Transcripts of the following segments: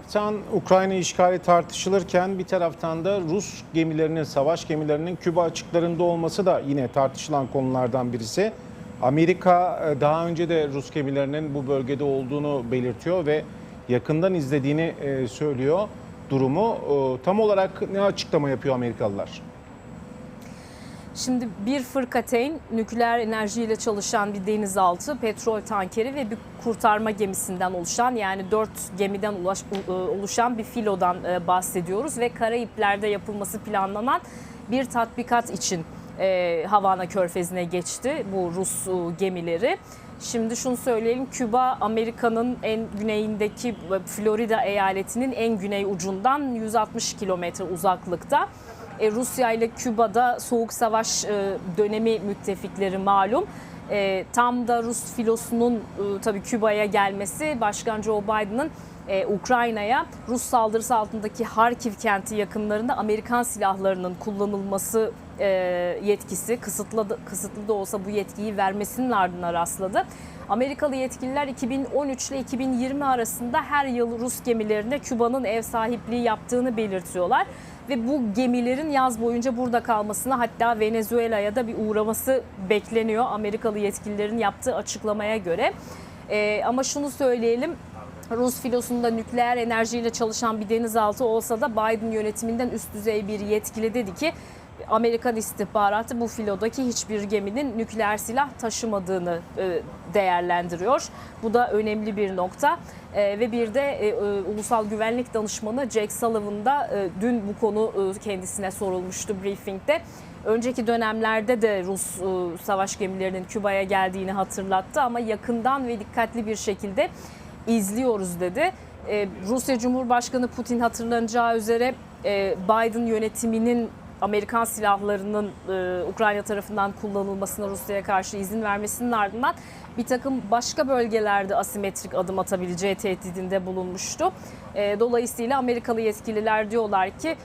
taraftan Ukrayna işgali tartışılırken bir taraftan da Rus gemilerinin, savaş gemilerinin Küba açıklarında olması da yine tartışılan konulardan birisi. Amerika e, daha önce de Rus gemilerinin bu bölgede olduğunu belirtiyor ve yakından izlediğini e, söylüyor durumu. Tam olarak ne açıklama yapıyor Amerikalılar? Şimdi bir fırkateyn nükleer enerjiyle çalışan bir denizaltı, petrol tankeri ve bir kurtarma gemisinden oluşan yani dört gemiden ulaş- e, oluşan bir filodan e, bahsediyoruz ve Karayipler'de yapılması planlanan bir tatbikat için e, Havana Körfezi'ne geçti bu Rus gemileri. Şimdi şunu söyleyelim Küba Amerika'nın en güneyindeki e, Florida eyaletinin en güney ucundan 160 kilometre uzaklıkta. E, Rusya ile Küba'da soğuk savaş e, dönemi müttefikleri malum. E, tam da Rus filosunun tabii Küba'ya gelmesi Başkan Joe Biden'ın Ukrayna'ya Rus saldırısı altındaki Harkiv kenti yakınlarında Amerikan silahlarının kullanılması e, yetkisi kısıtlı, kısıtlı da olsa bu yetkiyi vermesinin ardına rastladı. Amerikalı yetkililer 2013 ile 2020 arasında her yıl Rus gemilerine Küba'nın ev sahipliği yaptığını belirtiyorlar. Ve bu gemilerin yaz boyunca burada kalmasına hatta Venezuela'ya da bir uğraması bekleniyor Amerikalı yetkililerin yaptığı açıklamaya göre. Ee, ama şunu söyleyelim Rus filosunda nükleer enerjiyle çalışan bir denizaltı olsa da Biden yönetiminden üst düzey bir yetkili dedi ki Amerikan istihbaratı bu filodaki hiçbir geminin nükleer silah taşımadığını e, değerlendiriyor. Bu da önemli bir nokta. E, ve bir de e, Ulusal Güvenlik Danışmanı Jake Sullivan da dün bu konu kendisine sorulmuştu briefingde. Önceki dönemlerde de Rus savaş gemilerinin Küba'ya geldiğini hatırlattı ama yakından ve dikkatli bir şekilde izliyoruz dedi. Rusya Cumhurbaşkanı Putin hatırlanacağı üzere Biden yönetiminin Amerikan silahlarının e, Ukrayna tarafından kullanılmasına Rusya'ya karşı izin vermesinin ardından bir takım başka bölgelerde asimetrik adım atabileceği tehdidinde bulunmuştu. E, Dolayısıyla Amerikalı yetkililer diyorlar ki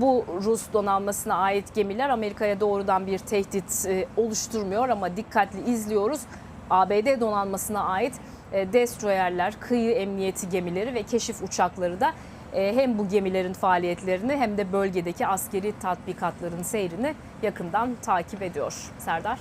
bu Rus donanmasına ait gemiler Amerika'ya doğrudan bir tehdit e, oluşturmuyor ama dikkatli izliyoruz. ABD donanmasına ait destroyerler, kıyı emniyeti gemileri ve keşif uçakları da hem bu gemilerin faaliyetlerini hem de bölgedeki askeri tatbikatların seyrini yakından takip ediyor. Serdar.